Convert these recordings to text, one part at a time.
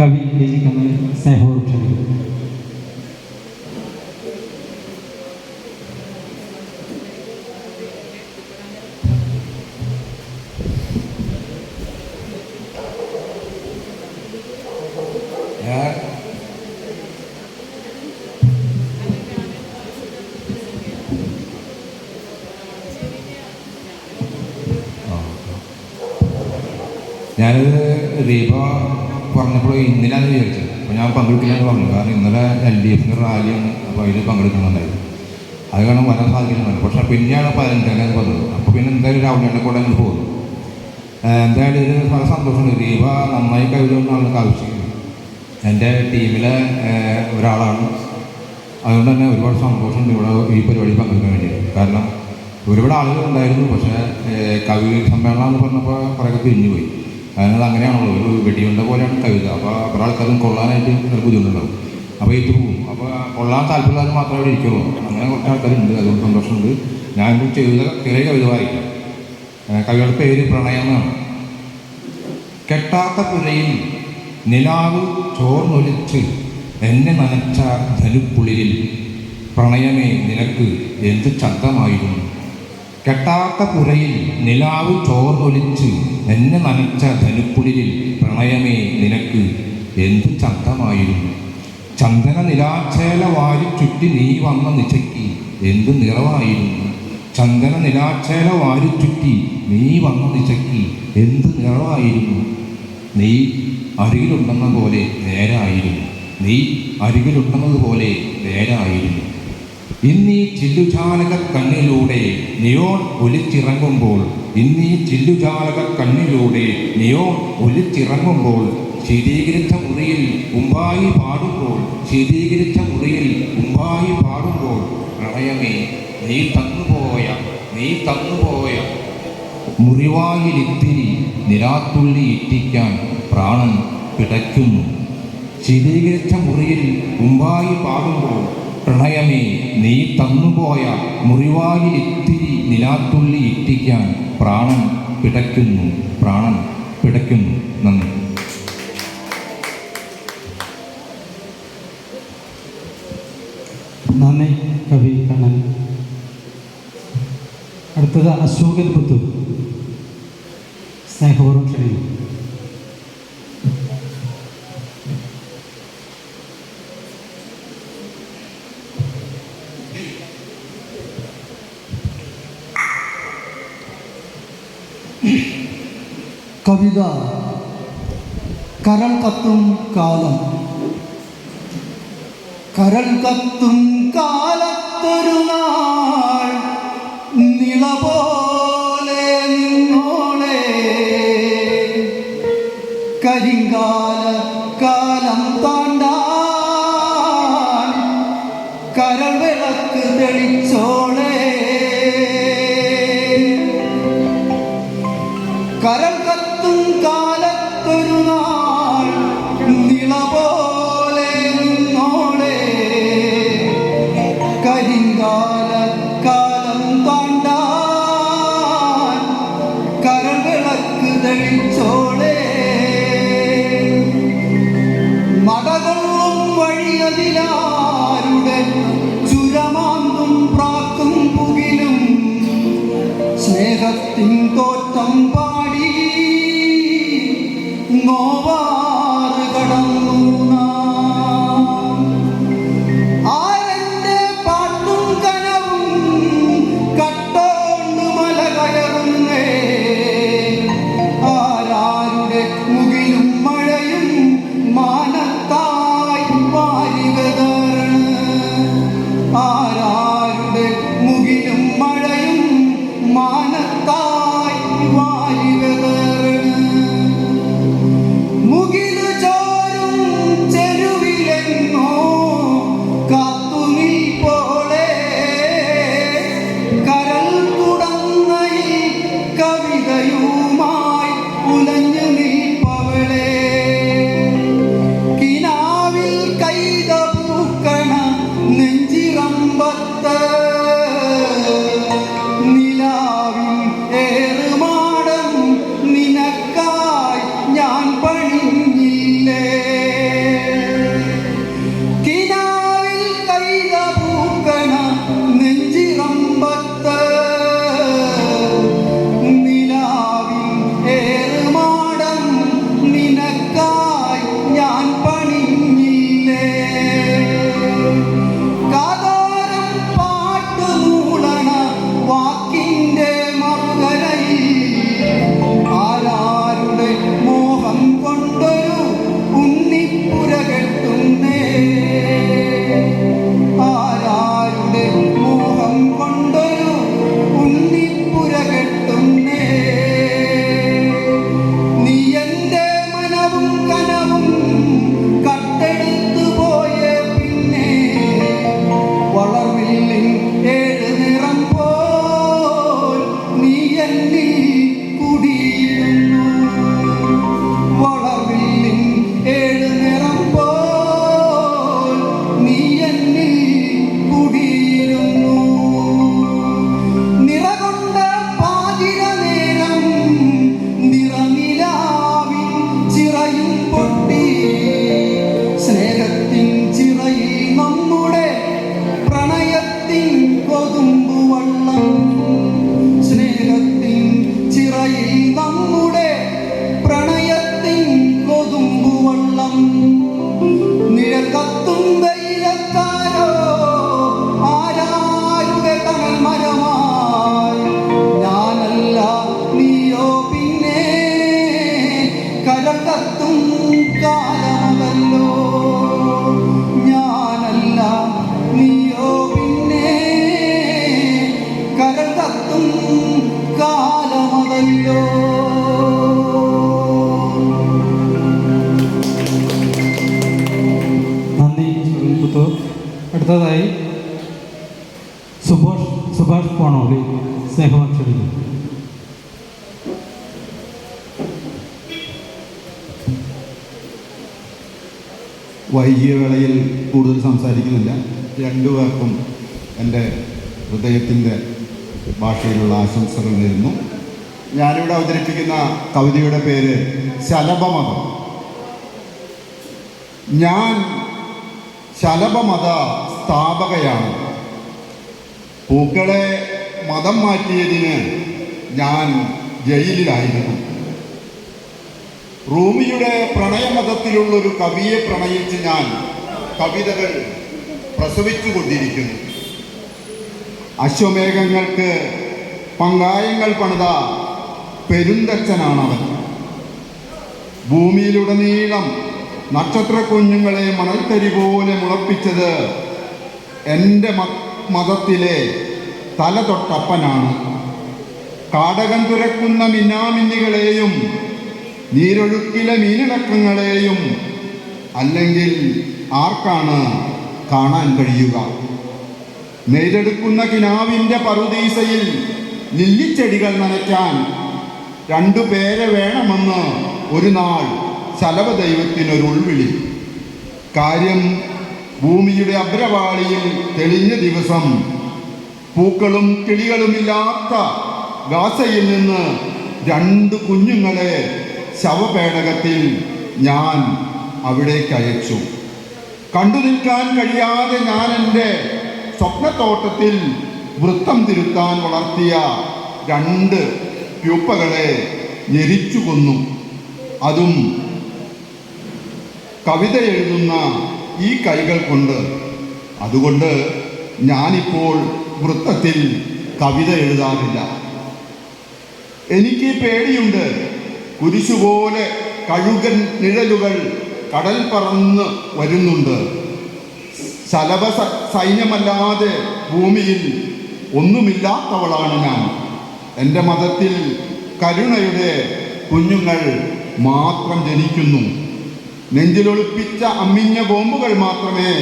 കവി രചിക്കുന്ന സ്നേഹപൂർവം ക്ഷണിക്കുന്നു പറഞ്ഞു കാരണം ഇന്നലെ എൽ ഡി എഫിന്റെ റാലിയാണ് അപ്പോൾ അതിൽ പങ്കെടുക്കുന്നുണ്ടായിരുന്നു. അത് കാരണം വരാൻ സാധിക്കുന്നുണ്ട് പക്ഷേ പിന്നെയാണ് പതിനെട്ടാണ് അത് പറഞ്ഞത് അപ്പോൾ പിന്നെ എന്തായാലും രാവിലെ കൂടെ അങ്ങ് പോകുന്നു എന്തായാലും ഇതിൽ വളരെ സന്തോഷമുണ്ട്. ദീപ നന്നായി കവിത ഒന്നാണ് ആവശ്യമില്ല എന്റെ ടീമിലെ ഒരാളാണ്. അതുകൊണ്ട് തന്നെ ഒരുപാട് സന്തോഷമുണ്ട് ഇവിടെ ഈ പരിപാടി പങ്കെടുക്കാൻ വേണ്ടി കാരണം ഒരുപാട് ആളുകൾ ഉണ്ടായിരുന്നു. പക്ഷേ കവി സമ്മേളനം എന്ന് പറഞ്ഞപ്പോൾ കുറേയൊക്കെ പിരിഞ്ഞു കാരണം അങ്ങനെയാണല്ലോ. ഒരു വെടിയുണ്ട പോലെയാണ് കവിത. അപ്പോൾ കുറേ ആൾക്കാരും കൊള്ളാനായിട്ട് ഒരു ബുദ്ധിമുട്ടുണ്ടാവും. അപ്പോൾ ഇത് പോകും അപ്പോൾ കൊള്ളാൻ താല്പര്യമുള്ളവർ മാത്രമേ അവിടെ ഇരിക്കുള്ളൂ. അങ്ങനെ കുറച്ച് ആൾക്കാരുണ്ട്. അതുകൊണ്ട് സന്തോഷമുണ്ട്. ഞാൻ ചെയ്ത ചെറിയ കവിത വായിക്കാം. കവിയുടെ പേര് പ്രണയമാണ്. കെട്ടാത്ത പുഴയിൽ നിലാവ് ചോർന്നൊലിച്ച് എന്നെ നനച്ച ധനുപ്പുളിയിൽ പ്രണയമേ നിനക്ക് എന്ത് ചന്തമായിരുന്നു കെട്ടാത്ത പുരയിൽ നിലാവ് ചോർന്നൊലിച്ച് എന്നെ നനച്ച ധനുക്കുളിരിൽ പ്രണയമേ നിനക്ക് എന്ത് ചന്തമായിരുന്നു? ചന്ദന നിലാച്ചേല വാരി ചുറ്റി നീ വന്ന നിശയ്ക്ക് എന്ത് നിറവായിരുന്നു? ചന്ദന നിലാച്ചേല വാരി ചുറ്റി നീ വന്ന നിശയ്ക്ക് എന്ത് നിറവായിരുന്നു? നീ അരികിലുണ്ടെന്ന പോലെ നേരായിരുന്നു. നീ അരികിലുണ്ടെന്നത് പോലെ നേരായിരുന്നു. ഇന്നീ ചില്ലുചാലക കണ്ണിലൂടെ നിയോൺ ഒലിച്ചിറങ്ങുമ്പോൾ ഇന്നീ ചില്ലുചാലക കണ്ണിലൂടെ നിയോൺ ഒലിച്ചിറങ്ങുമ്പോൾ ശീതീകരിച്ച മുറിയിൽ ഉമ്പായി പാടുമ്പോൾ ശീതീകരിച്ച മുറിയിൽ ഉമ്പായി പാടുമ്പോൾ പ്രണയമേ നീ തന്നുപോയ നീ തന്നുപോയ. മുറിവായിലിത്തിരി നിലാത്തുള്ളി ഇറ്റിക്കാൻ പ്രാണൻ പിടയ്ക്കുന്നു. ശീതീകരിച്ച മുറിയിൽ ഉമ്പായി പാടുമ്പോൾ പ്രണയമേ നീ തന്നുപോയ മുറിവായിലിത്തിരി നിലാത്തുള്ളി ഇട്ടിക്കാൻ പ്രാണൻ പിടയ്ക്കുന്നു. പ്രാണൻ പിടയ്ക്കുന്നു. നന്ദി. നന്ദി കവി കണ്ണൻ. അടുത്തത് അശോകൻ പുത്തൂർ. സ്നേഹപൂർവം ക്ഷണിക്കുന്നു. കവിത. കരൾ കത്തും കാലം. കരൾ കത്തും കാലത്തൊരു നാൾ നിള വേളയിൽ കൂടുതൽ സംസാരിക്കുന്നില്ല. രണ്ടു പേർക്കും എന്റെ ഹൃദയത്തിന്റെ ഭാഷയിലുള്ള ആശംസകൾ നേരുന്നു. ഞാനിവിടെ അവതരിപ്പിക്കുന്ന കവിതയുടെ പേര് ശലഭമതം. ഞാൻ ശലഭമത സ്ഥാപകയാണ്. പൂക്കളെ മതം മാറ്റിയതിന് ഞാൻ ജയിലിലായിരുന്നു. റൂമിയുടെ പ്രണയമതത്തിലുള്ള ഒരു കവിയെ പ്രണയിച്ച് ഞാൻ കവിതകൾ പ്രസവിച്ചുകൊണ്ടിരിക്കുന്നു. അശ്വമേഘങ്ങൾക്ക് പങ്കായങ്ങൾ പണിത പെരുന്തച്ഛനാണവൻ. ഭൂമിയിലുടനീളം നക്ഷത്ര കുഞ്ഞുങ്ങളെ മണൽത്തരി പോലെ മുളപ്പിച്ചത് എന്റെ മതത്തിലെ തല തൊട്ടപ്പനാണ് കാടകം തുരക്കുന്ന മിന്നാമിന്നികളെയും നീരൊഴുക്കിലെ മീനിണക്കങ്ങളെയും അല്ലെങ്കിൽ ആർക്കാണ് കാണാൻ കഴിയുക? നെയ്തെടുക്കുന്ന കിനാവിന്റെ പറുദീസയിൽ ലില്ലിച്ചെടികൾ നനയ്ക്കാൻ രണ്ടു പേരെ വേണമെന്ന് ഒരു നാൾ ശലഭദൈവത്തിനൊരു ഉൾവിളി. കാര്യം ഭൂമിയുടെ അഗ്രവാളിയിൽ തെളിഞ്ഞ ദിവസം പൂക്കളും കിളികളുമില്ലാത്ത ഗാസയിൽ നിന്ന് രണ്ട് കുഞ്ഞുങ്ങളെ ശവപേടകത്തിൽ ഞാൻ അവിടേക്ക് അയച്ചു. കണ്ടു നിൽക്കാൻ കഴിയാതെ ഞാൻ എന്റെ സ്വപ്നത്തോട്ടത്തിൽ വൃത്തം തിരുത്താൻ വളർത്തിയ രണ്ട് പ്യൂപ്പകളെ ഞെരിച്ചു കൊന്നു. അതും കവിത എഴുതുന്ന ഈ കൈകൾ കൊണ്ട്. അതുകൊണ്ട് ഞാനിപ്പോൾ വൃത്തത്തിൽ കവിത എഴുതാറില്ല. എനിക്ക് പേടിയുണ്ട്. കുരിശുപോലെ കഴുകൻ നിഴലുകൾ കടൽ പറന്ന് വരുന്നുണ്ട്. ശലഭ സൈന്യമല്ലാതെ ഭൂമിയിൽ ഒന്നുമില്ലാത്തവളാണ് ഞാൻ. എന്റെ മതത്തിൽ കരുണയുടെ കുഞ്ഞുങ്ങൾ മാത്രം ജനിക്കുന്നു. നെഞ്ചിലൊളിപ്പിച്ച അമ്മിഞ്ഞ ബോംബുകൾ മാത്രമേ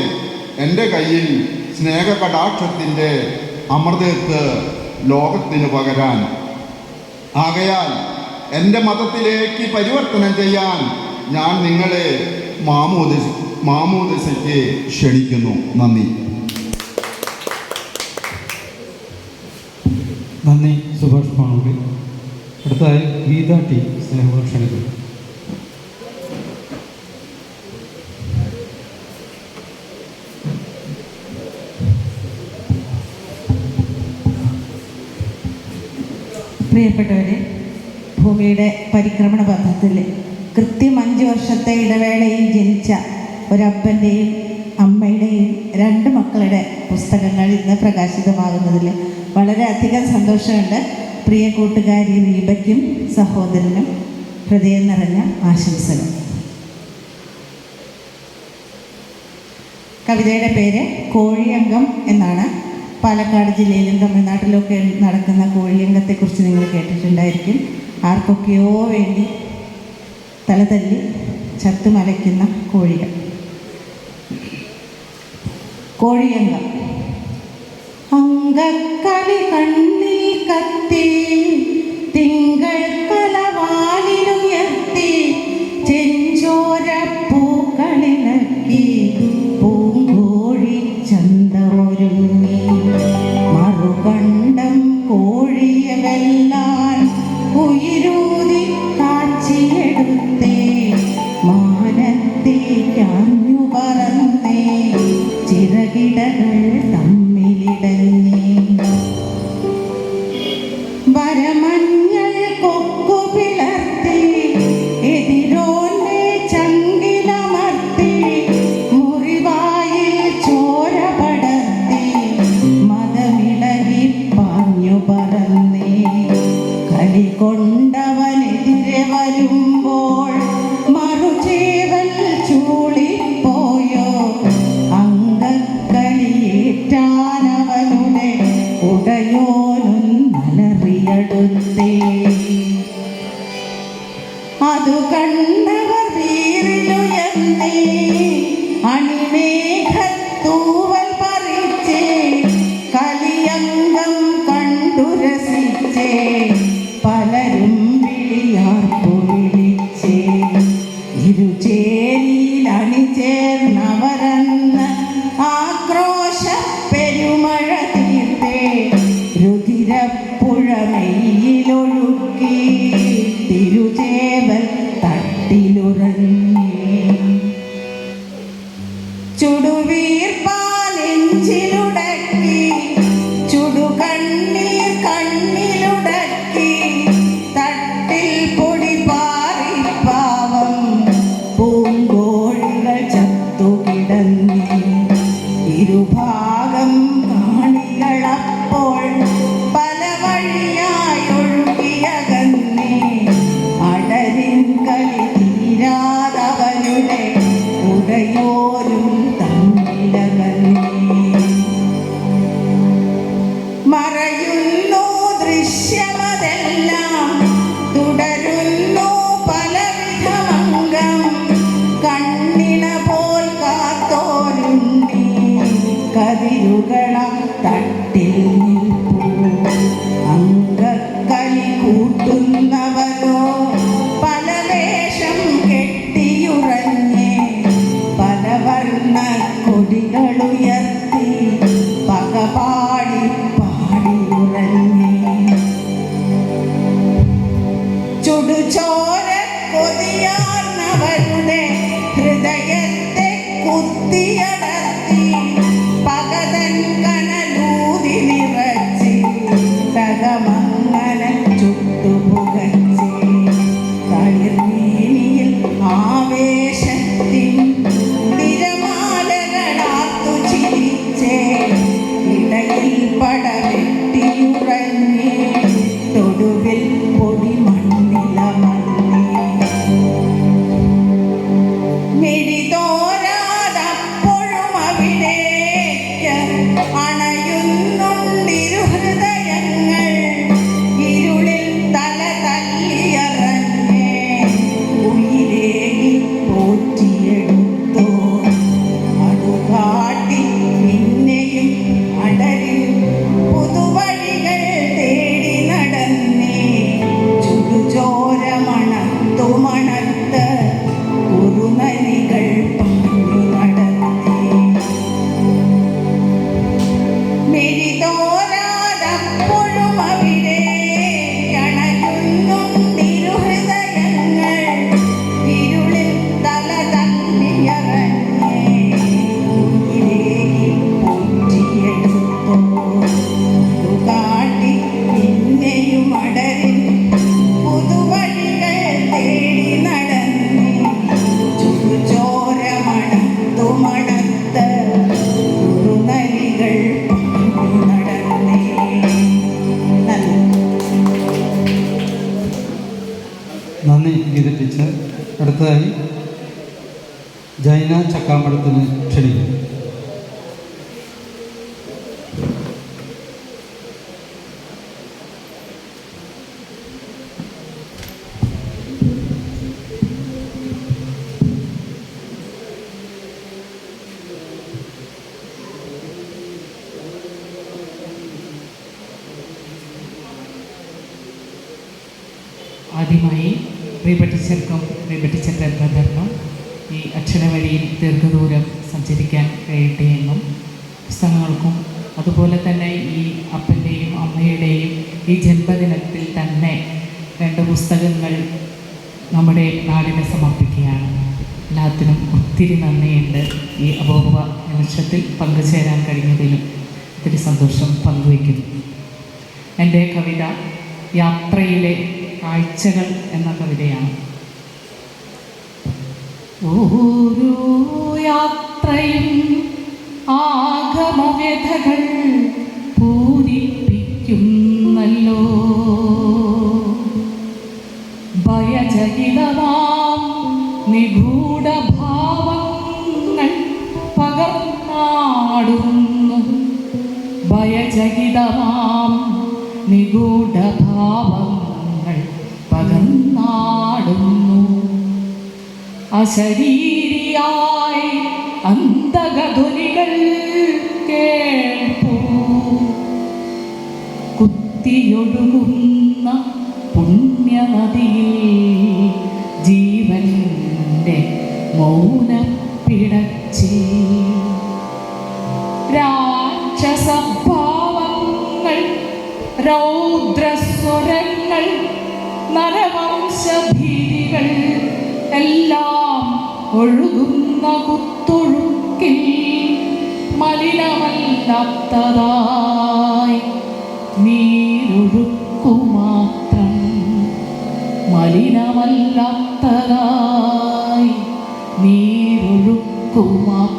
എന്റെ കയ്യിൽ സ്നേഹകടാക്ഷത്തിന്റെ അമൃതത്ത് ലോകത്തിന് പകരാൻ. ആകയാൽ എന്റെ മതത്തിലേക്ക് പരിവർത്തനം ചെയ്യാൻ ഞാൻ നിങ്ങളെ മാമോദി മാമോദിസയ്ക്ക് ക്ഷണിക്കുന്നു. നന്ദി. നന്ദി. സുഭാഷ് പോണോളി അടുത്തതായി ഗീത ടി. സ്നേഹ ക്ഷണിക്കുന്നു പ്രിയപ്പെട്ടവരെ ഭൂമിയുടെ പരിക്രമണ പഥത്തിൽ കൃത്യം അഞ്ച് വർഷത്തെ ഇടവേളയിൽ ജനിച്ച ഒരപ്പന്റെയും അമ്മയുടെയും രണ്ട് മക്കളുടെ പുസ്തകങ്ങൾ ഇന്ന് പ്രകാശിതമാകുന്നതിൽ വളരെയധികം സന്തോഷമുണ്ട്. പ്രിയ കൂട്ടുകാരി ദീപയ്ക്കും സഹോദരനും ഹൃദയം നിറഞ്ഞ ആശംസകൾ. കവിതയുടെ പേര് കോഴിയംഗം എന്നാണ്. പാലക്കാട് ജില്ലയിലും തമിഴ്നാട്ടിലൊക്കെ നടക്കുന്ന കോഴിയംഗത്തെക്കുറിച്ച് നിങ്ങൾ കേട്ടിട്ടുണ്ടായിരിക്കും. ആർക്കൊക്കെയോ വേണ്ടി തലതല്ലി ചത്തുമലയ്ക്കുന്ന കോഴികൾ. കോഴിയങ്ക അങ്കക്കളി കണ്ണിൽ കത്തി തിങ്കൾ ഉടയോനും മലറിയടുത്തേ അതു കണ്ട ചുടുചോര കൊതിയാർന്നവരുടെ ഹൃദയത്തെ കുത്തിയട ജൈന ചക്കാമ്പടത്തിന് ക്ഷണിക്കുന്നു. ദീർഘദൂരം സഞ്ചരിക്കാൻ കഴിയട്ടെ എന്നും പുസ്തകങ്ങൾക്കും അതുപോലെ തന്നെ ഈ അപ്പന്റെയും അമ്മയുടെയും ഈ ജന്മദിനത്തിൽ തന്നെ രണ്ട് പുസ്തകങ്ങൾ നമ്മുടെ നാടിനെ സമർപ്പിക്കുകയാണ്. എല്ലാത്തിനും ഒത്തിരി നന്ദിയുണ്ട്. ഈ അപൂർവ നിമിഷത്തിൽ പങ്കുചേരാൻ കഴിഞ്ഞതിലും ഒത്തിരി സന്തോഷം പങ്കുവയ്ക്കുന്നു. എന്റെ കവിത യാത്രയിലെ കാഴ്ചകൾ എന്ന കവിതയാണ്. ഓരോ യാത്രയും ആഗമവ്യഥകൾ പൂരിപ്പിക്കുന്നല്ലോ. ഭയചകിതമാം നിഗൂഢഭാവങ്ങൾ പകർന്നാടുന്നു. ഭയചകിതമാം നിഗൂഢഭാവങ്ങൾ പകർന്നാടുന്നു. അശരീരിയായി അന്തകധ്വനികൾ കേൾപ്പൂ. കുത്തിയൊഴുകുന്ന പുണ്യനദിയിൽ ജീവന്റെ മൗന പിടച്ചി രാക്ഷസഭാവങ്ങൾ രൗദ്രസ്വരങ്ങൾ നരവംശഭീതികൾ എല്ലാം ഒഴുകുന്ന കുത്തൊഴുക്കിൽ മലിനമല്ലാത്തതായി നീരൊഴുക്കു മാത്രം മലിനമല്ലാത്തതായി നീരൊഴുക്കു മാത്രം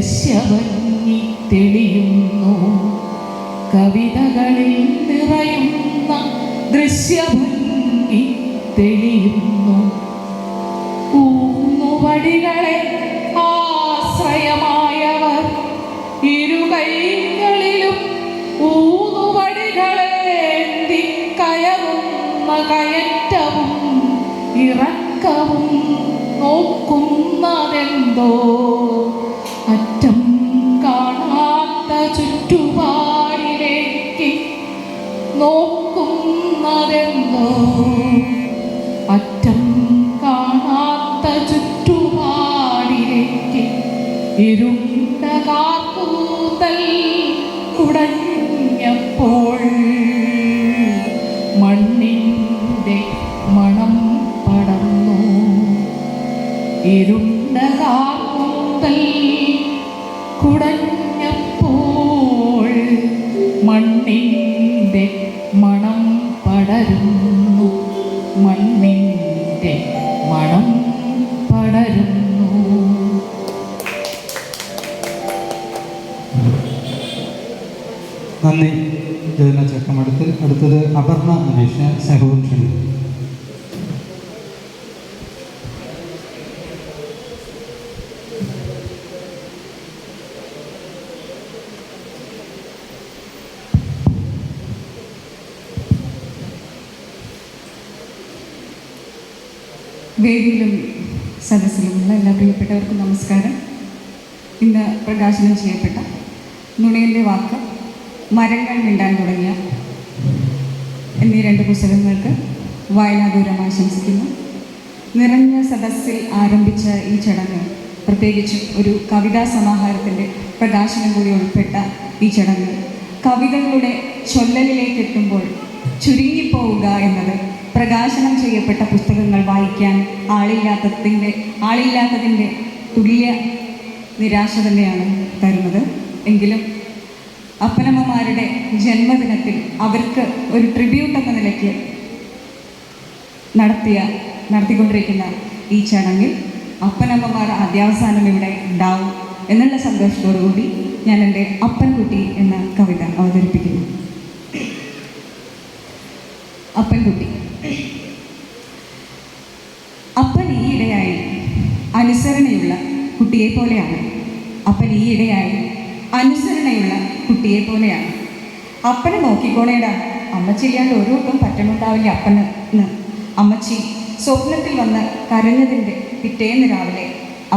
ദൃശ്യഭംഗി തെളിയുന്നു. കവിതകളിൽ നിറയുന്ന ദൃശ്യഭംഗി തെളിയുന്നു. ഊന്നുവടികളെ ആശ്രയമായവർ ഇരുകൈകളിലും ഊന്നുവടികളേന്തി കയറുന്ന കയറ്റവും ഇറക്കവും നോക്കുന്നതെന്തോ ചുറ്റുപാടിലേക്ക് നോക്കുന്നതെന്നോ അറ്റം കാണാത്ത ചുറ്റുപാടിലേക്ക് ഇരുണ്ട കാക്കൂത്തൽ കുടഞ്ഞപ്പോൾ മണ്ണിന്റെ മണം പടർന്നു. ഇരുണ്ട കാക്കൂത്തൽ കുടഞ്ഞപ്പോൾ അപർണ അനീഷ സഹോദരി വേദിയിലും സദസ്സിലുമുള്ള എല്ലാ പ്രിയപ്പെട്ടവർക്കും നമസ്കാരം. ഇന്ന് പ്രകാശനം ചെയ്യപ്പെട്ട നുണയിലെ വാക്ക് മരങ്ങൾ മിണ്ടാൻ തുടങ്ങിയ എന്നീ രണ്ട് പുസ്തകങ്ങൾക്ക് വായനാദൂരം ആശംസിക്കുന്നു. നിറഞ്ഞ സദസ്സിൽ ആരംഭിച്ച ഈ ചടങ്ങ് പ്രത്യേകിച്ചും ഒരു കവിതാ സമാഹാരത്തിന്റെ പ്രകാശനം കൂടി ഉൾപ്പെട്ട ഈ ചടങ്ങ് കവിതകളുടെ ചൊല്ലലിലേക്ക് എത്തുമ്പോൾ ചുരുങ്ങിപ്പോവുക എന്നത് പ്രകാശനം ചെയ്യപ്പെട്ട പുസ്തകങ്ങൾ വായിക്കാൻ ആളില്ലാത്തതിന്റെ ആളില്ലാത്തതിന്റെ തുല്യ നിരാശ തന്നെയാണ് തരുന്നത്. എങ്കിലും അപ്പനമ്മമാരുടെ ജന്മദിനത്തിൽ അവർക്ക് ഒരു ട്രിബ്യൂട്ട് എന്ന നിലയ്ക്ക് നടത്തിയ നടത്തിക്കൊണ്ടിരിക്കുന്ന ഈ ചടങ്ങിൽ അപ്പനമ്മമാർ ആദ്യാവസാനം ഇവിടെ ഉണ്ടാവും എന്നുള്ള സന്തോഷത്തോടുകൂടി ഞാൻ എന്റെ അപ്പൻകുട്ടി എന്ന കവിത അവതരിപ്പിക്കുന്നു. അപ്പൻകുട്ടി. അപ്പൻ ഈയിടെയായി അനുസരണയുള്ള കുട്ടിയെ പോലെയാണ് അപ്പൻ ഈയിടെയായി അനുസരണയുള്ള കുട്ടിയെ പോലെയാണ്. അപ്പനെ നോക്കിക്കോണേടാ അമ്മ ചെയ്യാണ്ട് ഒരു ഒട്ടും പറ്റണുണ്ടാവില്ല അപ്പന് എന്ന് അമ്മച്ചി സ്വപ്നത്തിൽ വന്ന് കരഞ്ഞതിന്റെ പിറ്റേന്ന് രാവിലെ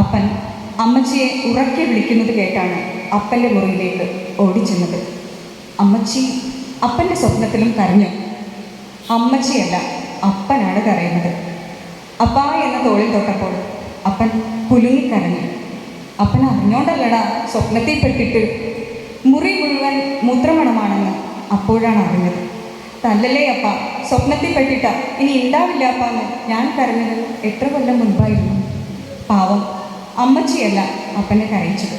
അപ്പൻ അമ്മച്ചിയെ ഉറക്കെ വിളിക്കുന്നത് കേട്ടാണ് അപ്പന്റെ മുറിയിലേക്ക് ഓടിച്ചെന്നത്. അമ്മച്ചി അപ്പന്റെ സ്വപ്നത്തിലും കരഞ്ഞു. അമ്മച്ചിയല്ല അപ്പനാണ് കരയുന്നത്. അപ്പാ എന്ന തോളിൽ തൊട്ടപ്പോൾ അപ്പൻ കുലുങ്ങിക്കരഞ്ഞു. അപ്പൻ അറിഞ്ഞോണ്ടല്ലടാ സ്വപ്നത്തിൽ പെട്ടിട്ട് മുറി മുഴുവൻ മൂത്രമണമാണെന്ന് അപ്പോഴാണ് അറിഞ്ഞത്. തല്ലല്ലേ അപ്പ സ്വപ്നത്തിൽ പെട്ടിട്ട ഇനി ഉണ്ടാവില്ല അപ്പാന്ന് ഞാൻ കരഞ്ഞത് എത്ര കൊല്ലം മുൻപായിരുന്നു. പാവം അമ്മച്ചിയല്ല അപ്പനെ കരയിച്ചത്.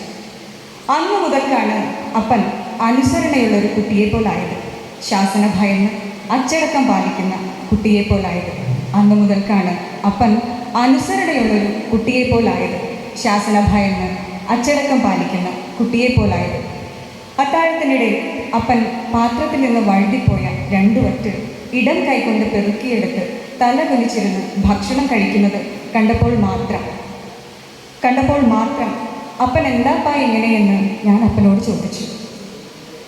അന്ന് മുതൽക്കാണ് അപ്പൻ അനുസരണയുള്ള ഒരു കുട്ടിയെ പോലായത് ശാസന ഭയന്ന് അച്ചടക്കം പാലിക്കുന്ന കുട്ടിയെ പോലായത് അന്ന് മുതൽക്കാണ് അപ്പൻ അനുസരണയുള്ള ഒരു കുട്ടിയെ പോലായത് ശാസന ഭയന്ന് അച്ചടക്കം പാലിക്കുന്ന കുട്ടിയെ പോലായത് അത്താഴത്തിനിടയിൽ അപ്പൻ പാത്രത്തിൽ നിന്ന് വഴുതിപ്പോയ രണ്ടു വറ്റ് ഇടം കൈകൊണ്ട് പെറുക്കിയെടുത്ത് തല കുലിച്ചിരുന്ന് ഭക്ഷണം കഴിക്കുന്നത് കണ്ടപ്പോൾ മാത്രം. കണ്ടപ്പോൾ മാത്രം അപ്പൻ എന്താപ്പാ ഇങ്ങനെയെന്ന് ഞാൻ അപ്പനോട് ചോദിച്ചു.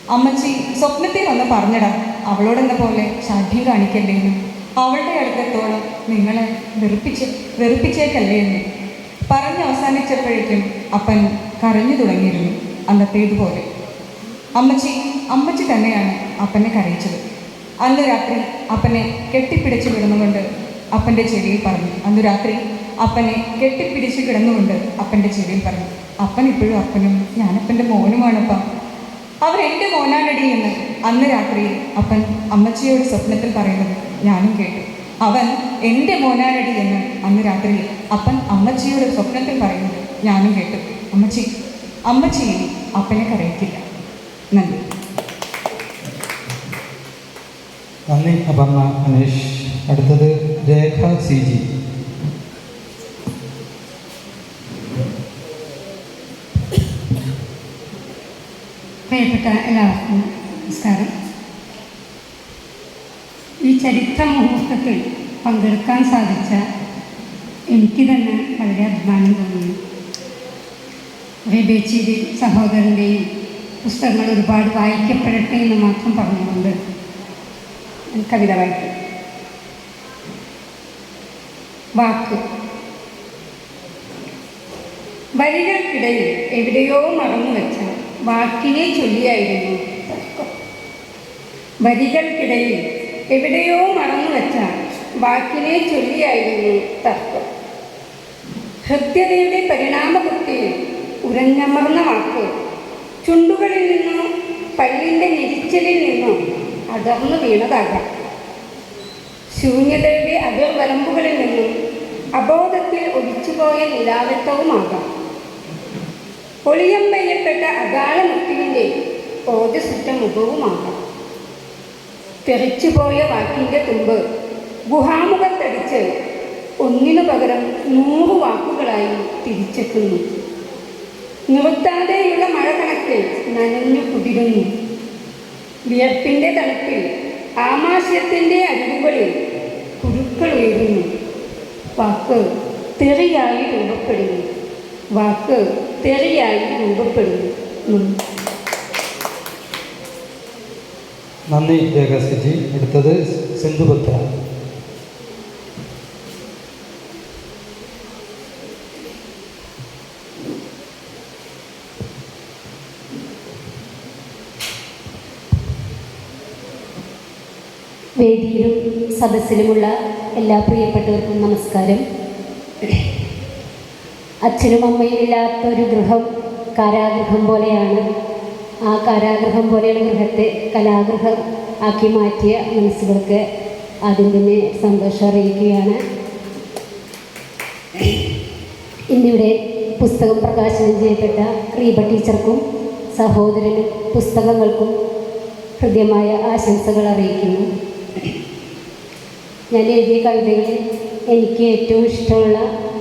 അമ്മച്ചി സ്വപ്നത്തിൽ വന്ന് പറഞ്ഞടാ അവളോടെന്ന പോലെ ശാഠ്യം കാണിക്കല്ലേ എന്ന് അവളുടെ അടുത്തെത്തോളം നിങ്ങളെ വെറുപ്പിച്ച് വെറുപ്പിച്ചേക്കല്ലേ എന്ന് പറഞ്ഞ് അവസാനിച്ചപ്പോഴേക്കും അപ്പൻ കരഞ്ഞു തുടങ്ങിയിരുന്നു അന്നത്തേതുപോലെ. അമ്മച്ചി അമ്മച്ചി തന്നെയാണ് അപ്പനെ കരയിച്ചത്. അന്ന് രാത്രി അപ്പനെ കെട്ടിപ്പിടിച്ച് കിടന്നുകൊണ്ട് അപ്പന്റെ ചെവിയിൽ പറഞ്ഞു. അന്ന് രാത്രി അപ്പനെ കെട്ടിപ്പിടിച്ച് കിടന്നുകൊണ്ട് അപ്പന്റെ ചെവിയിൽ പറഞ്ഞു. അപ്പൻ ഇപ്പോഴും അപ്പനും ഞാനപ്പന്റെ മോനുമാണപ്പം. അവരെന്റെ മോനാണടി എന്ന് അന്ന് രാത്രി അപ്പൻ അമ്മച്ചിയോട് സ്വപ്നത്തിൽ പറയുന്നത് ഞാനും കേട്ടു. അവൻ എന്റെ മോനാനടി എന്ന് അന്ന് രാത്രി അപ്പൻ അമ്മച്ചിയോട് സ്വപ്നത്തിൽ പറയുന്നത് ഞാനും കേട്ടു. അമ്മച്ചി അമ്മച്ചി ഇനി അപ്പനെ കരയിക്കില്ല. നന്ദി. നന്ദി അപർണ അനേഷ് അടുത്തത് രേഖ സി ജി പ്രിയപ്പെട്ട എല്ലാവർക്കും നമസ്കാരം. ഈ ചരിത്ര മുഹൂർത്തത്തിൽ പങ്കെടുക്കാൻ സാധിച്ച എനിക്ക് തന്നെ വളരെ അഭിമാനം തോന്നുന്നു. റേബേച്ചിയുടെ സഹോദരന്റെയും പുസ്തകങ്ങൾ ഒരുപാട് വായിക്കപ്പെടട്ടെ എന്ന് മാത്രം പറഞ്ഞുകൊണ്ട് കവിത വായിക്കും. വാക്ക്. വരികൾക്കിടയിൽ എവിടെയോ മറന്നു വെച്ച വാക്കിനെ ചൊല്ലിയായിരുന്നു. വരികൾക്കിടയിൽ എവിടെയോ മറന്നു വെച്ച വാക്കിനെ ചൊല്ലിയായിരുന്നു തർക്കം. ഹൃദ്യതയുടെ പരിണാമബുദ്ധിയിൽ ഉരഞ്ഞമർന്ന വാക്ക് ചുണ്ടുകളിൽ നിന്നോ പല്ലിന്റെ നിരിച്ചലിൽ നിന്നോ അടർന്നു വീണതാകാം. ശൂന്യതയുടെ അതിർവരമ്പുകളിൽ നിന്നും അബോധത്തിൽ ഒലിച്ചുപോയ നിലാവിത്തവുമാകാം. പൊളിയം പെയ്യപ്പെട്ട അകാല മുട്ടിലിന്റെ ഓജസുറ്റ മുഖവുമാകാം. തെറിച്ചുപോയ വാക്കിന്റെ തുമ്പ് ഗുഹാമുഖത്തടിച്ച് ഒന്നിനു പകരം നൂറ് വാക്കുകളായി തിരിച്ചെത്തുന്നു. നിർത്താതെയുള്ള മഴ കണക്കിൽ നനഞ്ഞു കുതിരുന്നു. വിയർപ്പിന്റെ തണുപ്പിൽ ആമാശയത്തിന്റെ അരികുകളിൽ കുരുക്കൾ ഉയരുന്നു. വാക്ക് തെറിയായി രൂപപ്പെടുന്നു. വാക്ക് തെറിയായി രൂപപ്പെടുന്നു. നന്ദി രേഖ സി ജി അടുത്തത് സിന്ധുപുത്ര വേദിയിലും സദസ്സിലുമുള്ള എല്ലാ പ്രിയപ്പെട്ടവർക്കും നമസ്കാരം. അച്ഛനും അമ്മയും ഇല്ലാത്ത ഒരു ഗൃഹം കാരാഗൃഹം പോലെയാണ്. ആ കാരാഗൃഹം പോലെയുള്ള ഗൃഹത്തെ കലാഗൃഹം ആക്കി മാറ്റിയ മനസ്സുകൾക്ക് ആദ്യം തന്നെ സന്തോഷം അറിയിക്കുകയാണ്. ഇന്നിവിടെ പുസ്തകം പ്രകാശനം ചെയ്യപ്പെട്ട റീബ ടീച്ചർക്കും സഹോദരനും പുസ്തകങ്ങൾക്കും ഹൃദ്യമായ ആശംസകൾ അറിയിക്കുന്നു. ഞാൻ എഴുതിയ കവിതകളിൽ എനിക്ക് ഏറ്റവും ഇഷ്ടമുള്ള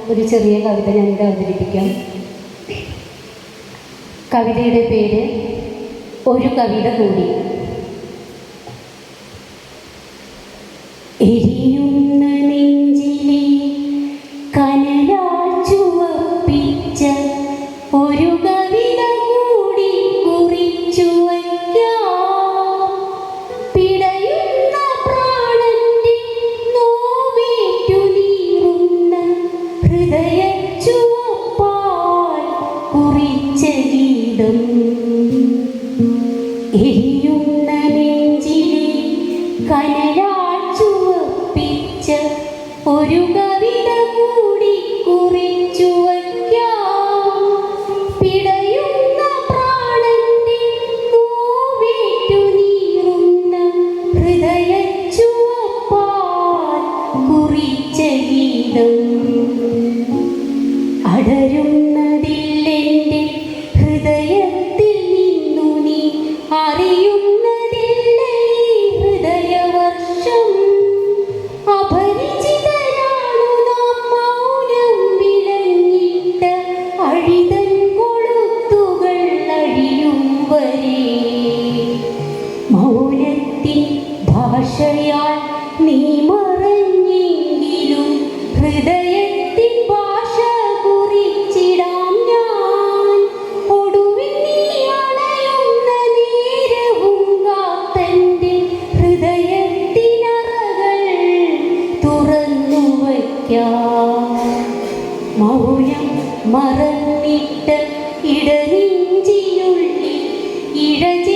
ഒരു ചെറിയ കവിത ഞാനിവിടെ അവതരിപ്പിക്കാം. കവിതയുടെ പേര് ഒരു കവിത കൂടി. മൗനം മറന്നിട്ട് ഇടനെഞ്ചിനുള്ളിൽ ഇഴചേർന്നു